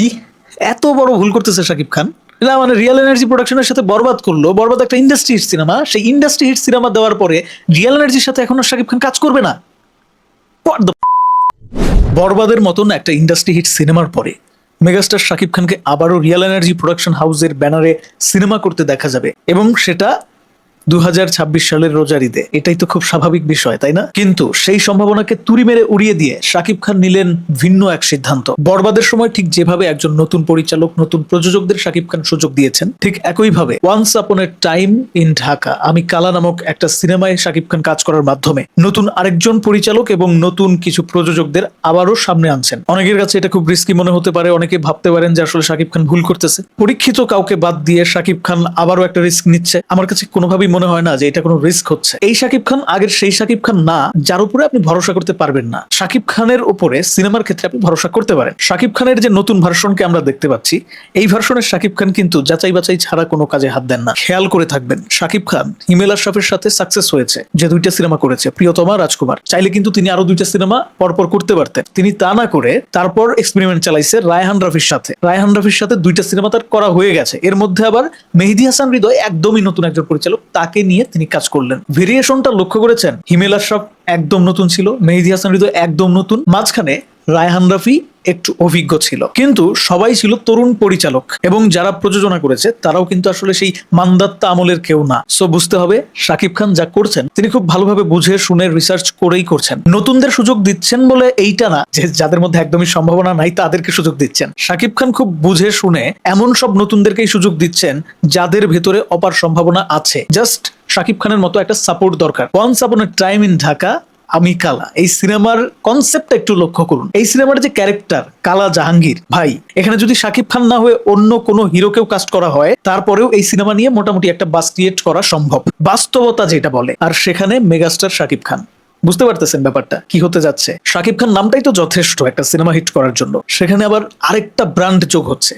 কি? এত বড় ভুল করতেছে শাকিব খান। না মানে রিয়েল এনার্জি প্রোডাকশনের সাথে বরবাদ করল। বরবাদ একটা ইন্ডাস্ট্রি হিট সিনেমা সেই ইন্ডাস্ট্রি হিট সিনেমা দেওয়ার পরে রিয়েল এনার্জির সাথে এখনও শাকিব খান কাজ করবে না। বরবাদের মতন একটা ইন্ডাস্ট্রি হিট সিনেমার পরে মেগাস্টার শাকিব খানকে আবারও রিয়েল এনার্জি প্রোডাকশন হাউসের ব্যানারে সিনেমা করতে দেখা যাবে। এবং সেটা দু হাজার ছাব্বিশ সালের রোজার ঈদে। এটাই তো খুব স্বাভাবিক বিষয়, তাই না? কিন্তু সেই সম্ভাবনাকে তুড়ি মেরে উড়িয়ে দিয়ে শাকিব খান নিলেন ভিন্ন এক সিদ্ধান্ত। বরবাদের সময় ঠিক যেভাবে একজন নতুন পরিচালক, নতুন প্রযোজকদের শাকিব খান সুযোগ দিয়েছেন, ঠিক একইভাবে once upon A time in Dhaka আমি কালা নামক একটা সিনেমায় শাকিব খান কাজ করার মাধ্যমে নতুন আরেকজন পরিচালক এবং নতুন কিছু প্রযোজকদের আবারও সামনে আনছেন। অনেকের কাছে এটা খুব রিস্কি মনে হতে পারে, অনেকে ভাবতে পারেন যে আসলে শাকিব খান ভুল করতেছে। পরীক্ষিত কাউকে বাদ দিয়ে শাকিব খান আবারও একটা রিস্ক নিচ্ছে। আমার কাছে কোনোভাবেই মনে হয় না যে এটা কোনো রিস্ক হচ্ছে। এই শাকিব খান আগের সেই শাকিব খান না, যার উপরে আপনি ভরসা করতে পারবেন না। শাকিব খানের উপরে সিনেমার ক্ষেত্রে আপনি ভরসা করতে পারেন। শাকিব খানের যে নতুন ভার্সনকে আমরা দেখতে পাচ্ছি, এই ভার্সনের শাকিব খান কিন্তু যাচাই বাছাই ছাড়া কোনো কাজে হাত দেন না। খেয়াল করে থাকবেন, শাকিব খান হিমেল আশরাফের সাথে সাকসেস হয়েছে, যে দুইটা সিনেমা করেছে, প্রিয়তমা, রাজকুমার। চাইলে কিন্তু তিনি আরও দুইটা সিনেমা পরপর করতে পারতেন। তিনি তা না করে তারপর এক্সপেরিমেন্ট চালাইছে রায়হান রাফির সাথে। রায়হান রাফির সাথে দুইটা সিনেমা তার করা হয়ে গেছে। এর মধ্যে আবার মেহেদি হাসান হৃদয় একদমই নতুন একজন পরিচালক, তাকে নিয়ে তিনি কাজ করলেন। ভেরিয়েশনটা লক্ষ্য করেছেন? হিমেল আশরাফ একদম নতুন ছিল, মেহেদি হাসান হৃদয় একদম নতুন। মাঝখানে রায়হান রাফি একটু অভিজ্ঞ ছিল। কিন্তু সবাই ছিল তরুণ পরিচালক এবং যারা প্রযোজনা করেছে, তারাও কিন্তু আসলে সেই মান্দাত্তা আমলের কেউ না। সো বুঝতে হবে শাকিব খান যা করছেন, তিনি খুব ভালোভাবে বুঝে, শুনে রিসার্চ করেই করছেন। নতুনদের সুযোগ দিচ্ছেন বলে এইটা না যে যাদের মধ্যে একদমই সম্ভাবনা নাই, তাদেরকে সুযোগ দিচ্ছেন। শাকিব খান খুব বুঝে, শুনে এমন সব নতুনদেরকেই সুযোগ দিচ্ছেন যাদের ভেতরে অপার সম্ভাবনা আছে। জাস্ট শাকিব খানের মতো একটা সাপোর্ট দরকার। Once upon time in Dhaka আমি কালা এই সিনেমার কনসেপ্টটা একটু লক্ষ্য করুন। এই সিনেমার যে ক্যারেক্টার কালা জাহাঙ্গীর, ভাই, এখানে যদি শাকিব খান না হয়ে অন্য কোনো হিরোকেও কাস্ট করা হয়, তারপরেও এই সিনেমা নিয়ে মোটামুটি একটা বাস ক্রিয়েট করা সম্ভব। বাস্তবতা যেটা বলে, আর সেখানে মেগাস্টার শাকিব খান। বুঝতে পারতেছেন ব্যাপারটা? কি হতে যাচ্ছে? শাকিব খান নামটাই তো যথেষ্ট একটা সিনেমা হিট করার জন্য। সেখানে আবার আরেকটা ব্র্যান্ড যোগ হচ্ছে।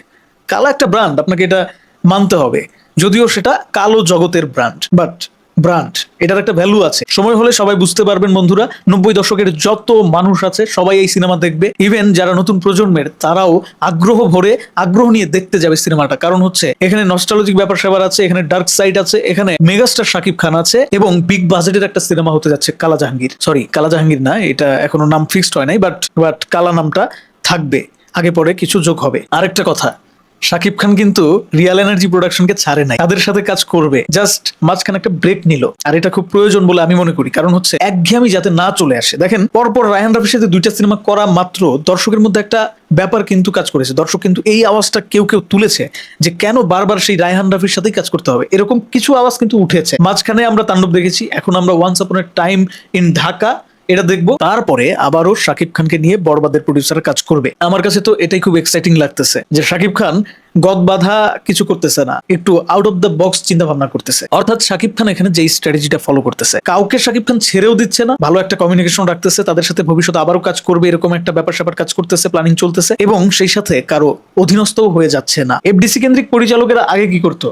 কালা একটা ব্র্যান্ড আপনাকে এটা মানতে হবে। যদিও সেটা কালো জগতের ব্র্যান্ড বাট ব্র্যান্ড এটার একটা ভ্যালু আছে। সময় হলে সবাই বুঝতে পারবেন বন্ধুরা, নব্বই দশকের যত মানুষ আছে, সবাই এই সিনেমা দেখবে। ইভেন যারা নতুন প্রজন্মের, তারাও আগ্রহ ভরে আগ্রহ নিয়ে দেখতে যাবে সিনেমাটা। কারণ হচ্ছে, এখানে নস্টালজিক ব্যাপার স্যাপার আছে, এখানে ডার্ক সাইড আছে, এখানে মেগাস্টার শাকিব খান আছে, এবং বিগ বাজেটের একটা সিনেমা হতে যাচ্ছে কালা জাহাঙ্গীর সরি কালা জাহাঙ্গীর না, এটা এখনও নাম ফিক্সড হয় নাই বাট বাট কালা নামটা থাকবে। আগে পরে কিছু যোগ হবে। আরেকটা কথা শাকিব খান কিন্তু রিয়াল এনার্জি প্রোডাকশনকে ছাড়ে নাই। তাদের সাথে কাজ করবে। জাস্ট মাঝখানে একটা ব্রেক নিল। আর এটা খুব প্রয়োজন বলে আমি মনে করি। কারণ হচ্ছে, একঘেয়েমি যাতে না চলে আসে। দেখেন, পরপর রায়হান রাফির সাথে দুইটা সিনেমা করা মাত্র দর্শকের মধ্যে একটা ব্যাপার কিন্তু কাজ করেছে। দর্শক কিন্তু এই আওয়াজটা কেউ কেউ তুলেছে যে কেন বারবার সেই রায়হান রাফির সাথেই কাজ করতে হবে। এরকম কিছু আওয়াজ কিন্তু উঠেছে। মাঝখানে আমরা তাণ্ডব দেখেছি। এখন আমরা once upon time in Dhaka এটা দেখব। তারপরে আবারও শাকিব খানকে নিয়ে বরবাদের প্রডিউসার কাজ করবে। আমার কাছে তো এটাই খুব এক্সাইটিং লাগতেছে যে শাকিব খান গদ বাধা কিছু করতেছে না, একটু আউট অফ দ্য বক্স চিন্তা ভাবনা করতেছে। অর্থাৎ শাকিব খান এখানে যে স্ট্র্যাটেজিটা ফলো করতেছে, কাউকে শাকিব খান ছেড়েও দিচ্ছে না, ভালো একটা কমিউনিকেশন রাখতেছে, তাদের সাথে ভবিষ্যতে আবারও কাজ করবে, এরকম একটা ব্যাপার স্যাপার কাজ করতেছে প্ল্যানিং চলতেছে, এবং সেই সাথে কারও অধীনস্থও হয়ে যাচ্ছে না। এফডিসি কেন্দ্রিক পরিচালকেরা আগে কি করতো?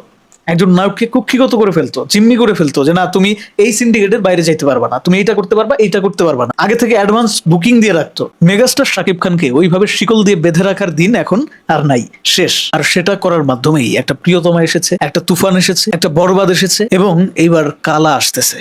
একজন নায়ককে কুক্ষিগত করে ফেলতো জিম্মি করে ফেলতো যে, না, তুমি এই সিন্ডিকেটের বাইরে যাইতে পারবা না, তুমি এটা করতে পারবা, এইটা করতে পারবা না। আগে থেকে অ্যাডভান্স বুকিং দিয়ে রাখতো। মেগাস্টার শাকিব খানকে ওইভাবে শিকল দিয়ে বেঁধে রাখার দিন এখন আর নাই, শেষ। আর সেটা করার মাধ্যমেই একটা প্রিয়তমা এসেছে, একটা তুফান এসেছে, একটা বরবাদ এসেছে এবং এইবার কালা আসতেছে।